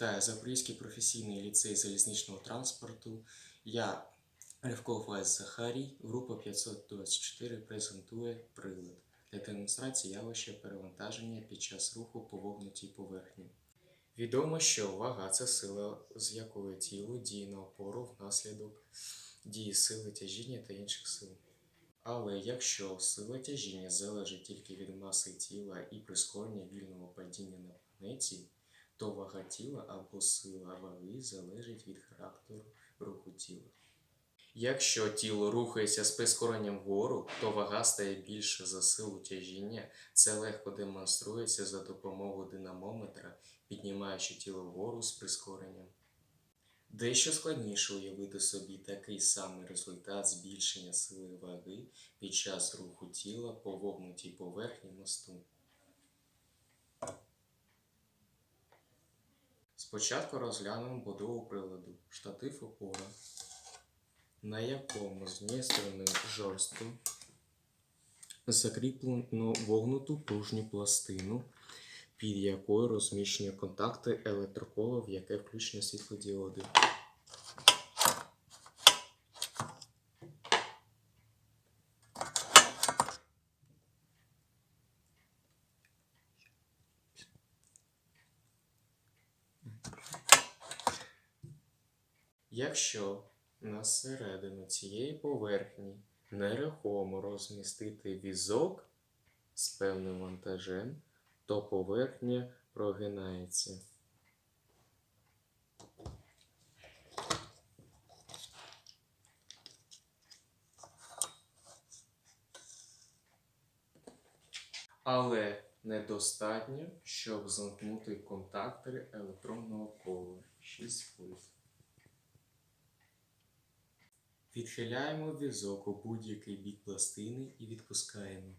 Вітаю Запорізький професійний ліцей залізничного транспорту. Я Ревков Вайс Захарій, група 524 презентує прилад для демонстрації явища перевантаження під час руху по вогнутій поверхні. Відомо, що вага це сила, з якою тіло діє на опору внаслідок дії сили тяжіння та інших сил. Але якщо сила тяжіння залежить тільки від маси тіла і прискорення вільного падіння на планеті, то вага тіла або сила ваги залежить від характеру руху тіла. Якщо тіло рухається з прискоренням вгору, то вага стає більше за силу тяжіння. Це легко демонструється за допомогою динамометра, піднімаючи тіло вгору з прискоренням. Дещо складніше уявити собі такий самий результат збільшення сили ваги під час руху тіла по вогнутій поверхні мосту. Спочатку розглянемо будову приладу. Штатив опора, на якому з однієї сторони жорстко закріплено вогнуту пружню пластину, під якою розміщені контакти електрокола, в яке включені світлодіоди. Якщо на середину цієї поверхні нерухомо розмістити візок з певним вантажем, то поверхня прогинається. Але недостатньо, щоб замкнути контактори електронного кола 6 Відхиляємо візок у будь-який бік пластини і відпускаємо.